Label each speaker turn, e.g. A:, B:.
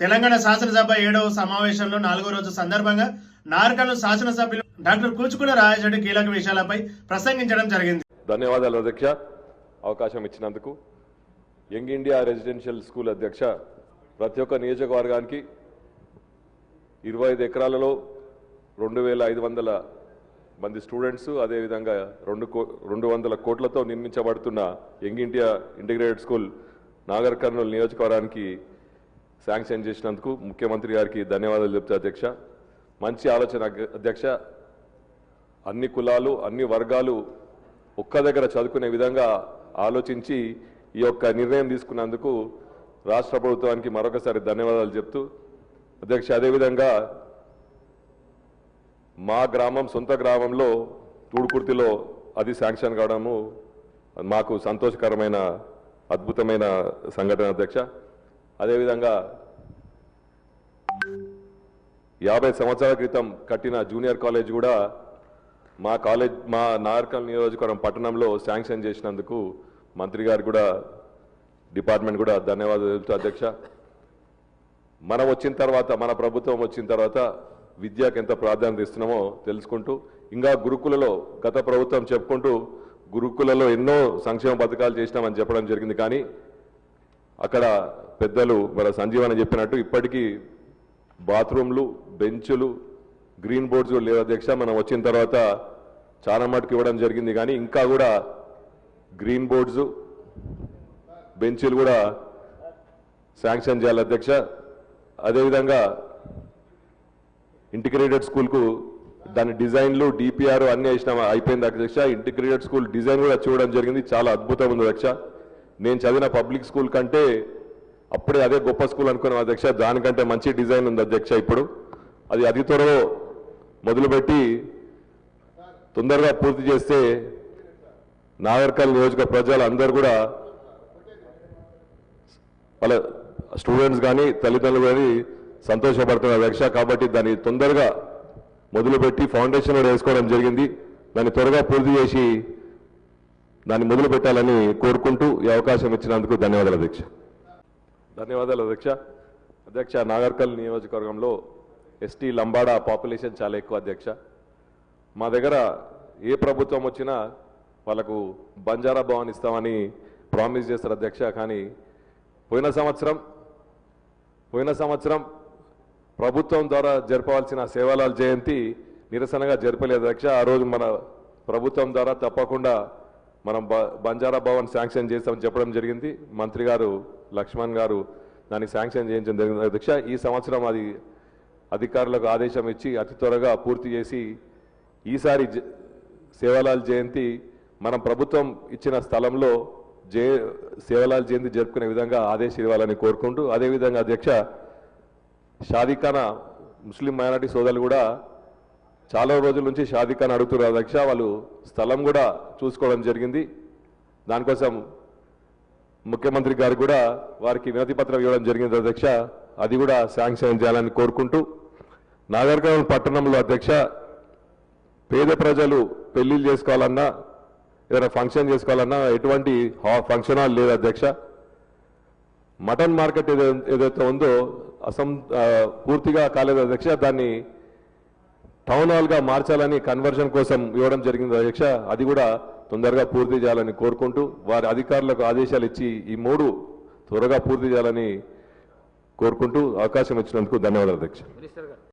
A: తెలంగాణ శాసనసభ ఏడవ సమావేశంలో నాలుగో రోజు సందర్భంగా నార్కల్ శాసనసభ్యులు డాక్టర్ కూచుకుల రాజరెడ్డి కీలక విషయాలపై ప్రసంగించడం జరిగింది.
B: ధన్యవాదాలు అధ్యక్ష. అవకాశం ఇచ్చినందుకు యంగ్ ఇండియా రెసిడెన్షియల్ స్కూల్ అధ్యక్ష ప్రతి ఒక్క నియోజకవర్గానికి ఇరవై ఐదు ఎకరాలలో రెండు వేల ఐదు వందల మంది స్టూడెంట్స్ అదేవిధంగా రెండు కో రెండు వందల కోట్లతో నిర్మించబడుతున్న young India integrated school Nagar Kurnool నియోజకవర్గానికి శాంక్షన్ చేసినందుకు ముఖ్యమంత్రి గారికి ధన్యవాదాలు చెప్తే అధ్యక్ష. మంచి ఆలోచన అధ్యక్ష. అన్ని కులాలు అన్ని వర్గాలు ఒక్క దగ్గర చదువుకునే విధంగా ఆలోచించి ఈ యొక్క నిర్ణయం తీసుకున్నందుకు రాష్ట్ర ప్రభుత్వానికి మరొకసారి ధన్యవాదాలు చెప్తూ అధ్యక్ష. అదేవిధంగా మా గ్రామం సొంత గ్రామంలో తూడుకుర్తిలో అది శాంక్షన్ కావడము మాకు సంతోషకరమైన అద్భుతమైన సంఘటన అధ్యక్ష. అదేవిధంగా యాభై సంవత్సరాల క్రితం కట్టిన జూనియర్ కాలేజ్ కూడా మా కాలేజ్ మా నార్కల్ నియోజకవర్గం పట్టణంలో శాంక్షన్ చేసినందుకు మంత్రి గారు కూడా డిపార్ట్మెంట్ కూడా ధన్యవాదాలు తెలుపుతూ అధ్యక్ష. మనం వచ్చిన తర్వాత మన ప్రభుత్వం వచ్చిన తర్వాత విద్యకు ఎంత ప్రాధాన్యత ఇస్తున్నామో తెలుసుకుంటూ ఇంకా గురుకులలో గత ప్రభుత్వం చెప్పుకుంటూ గురుకులలో ఎన్నో సంక్షేమ పథకాలు చేసినామని చెప్పడం జరిగింది. కానీ అక్కడ పెద్దలు మన సంజీవన చెప్పినట్టు ఇప్పటికీ బాత్రూమ్లు బెంచులు గ్రీన్ బోర్డ్స్ కూడా లేవు అధ్యక్ష. మనం వచ్చిన తర్వాత చాలా మటుకు ఇవ్వడం జరిగింది. కానీ ఇంకా కూడా గ్రీన్ బోర్డ్స్ బెంచీలు కూడా శాంక్షన్ చేయాలి అధ్యక్ష. అదేవిధంగా ఇంటిగ్రేటెడ్ స్కూల్కు దాని డిజైన్లు డిపిఆర్ అన్నీ వేసినాం అయిపోయింది అధ్యక్ష. ఇంటిగ్రేటెడ్ స్కూల్ డిజైన్ కూడా చూడడం జరిగింది. చాలా అద్భుతం ఉంది అధ్యక్ష. నేను చదివిన పబ్లిక్ స్కూల్ కంటే అప్పుడే అదే గొప్ప స్కూల్ అనుకున్నాం అధ్యక్ష. దానికంటే మంచి డిజైన్ ఉంది అధ్యక్ష ఇప్పుడు. అది అతి త్వరలో మొదలుపెట్టి తొందరగా పూర్తి చేస్తే నాగర్కల్ నియోజక ప్రజలు అందరూ కూడా వాళ్ళ స్టూడెంట్స్ కానీ తల్లిదండ్రులు కానీ సంతోషపడుతున్న అధ్యక్ష. కాబట్టి దాన్ని తొందరగా మొదలుపెట్టి ఫౌండేషన్ కూడా వేసుకోవడం జరిగింది. దాన్ని త్వరగా పూర్తి చేసి దాన్ని మొదలు పెట్టాలని కోరుకుంటూ ఈ అవకాశం ఇచ్చినందుకు ధన్యవాదాలు అధ్యక్ష. ధన్యవాదాలు అధ్యక్ష. అధ్యక్ష నాగర్కల్ నియోజకవర్గంలో ఎస్టీ లంబాడా పాపులేషన్ చాలా ఎక్కువ అధ్యక్ష. మా దగ్గర ఏ ప్రభుత్వం వచ్చినా వాళ్ళకు బంజారా భవన్ ఇస్తామని ప్రామిస్ చేస్తారు అధ్యక్ష. కానీ పోయిన సంవత్సరం పోయిన సంవత్సరం ప్రభుత్వం ద్వారా జరపవలసిన సేవలాల్ జయంతి నిరసనగా జరపలేదు అధ్యక్ష. ఆ రోజు మన ప్రభుత్వం ద్వారా తప్పకుండా మనం బంజారా భవన్ శాంక్షన్ చేస్తామని చెప్పడం జరిగింది. మంత్రి గారు లక్ష్మణ్ గారు దానికి శాంక్షన్ చేయించడం జరిగింది. అధ్యక్ష ఈ సంవత్సరం అది అధికారులకు ఆదేశం ఇచ్చి అతి త్వరగా పూర్తి చేసి ఈసారి జ- సేవలాల్ జయంతి మనం ప్రభుత్వం ఇచ్చిన స్థలంలో జయ సేవలాల్ జయంతి జరుపుకునే విధంగా ఆదేశం ఇవ్వాలని కోరుకుంటూ అదేవిధంగా అధ్యక్ష షాదీఖానా ముస్లిం మైనార్టీ సోదరులు కూడా చాలా రోజుల నుంచి షాదిఖాన్ అడుగుతున్నారు అధ్యక్ష వాళ్ళు స్థలం కూడా చూసుకోవడం జరిగింది. దానికోసం ముఖ్యమంత్రి గారు కూడా వారికి వినతి పత్రం ఇవ్వడం జరిగింది అధ్యక్ష. అది కూడా శాంక్షన్ చేయాలని కోరుకుంటూ నాగర్కర్నూలు పట్టణంలో అధ్యక్ష పేద ప్రజలు పెళ్ళిళ్ళు చేసుకోవాలన్నా ఏదైనా ఫంక్షన్ చేసుకోవాలన్నా ఎటువంటి ఫంక్షన్ హాల్ లేదు అధ్యక్ష. మటన్ మార్కెట్ ఏదో ఏదైతే ఉందో అసం పూర్తిగా కాలేదు అధ్యక్ష. దాన్ని టౌన్ హాల్గా మార్చాలని కన్వర్షన్ కోసం ఇవ్వడం జరిగింది అధ్యక్ష. అది కూడా తొందరగా పూర్తి చేయాలని కోరుకుంటూ వారి అధికారులకు ఆదేశాలు ఇచ్చి ఈ మూడు త్వరగా పూర్తి చేయాలని కోరుకుంటూ అవకాశం ఇచ్చినందుకు ధన్యవాదాలు అధ్యక్ష.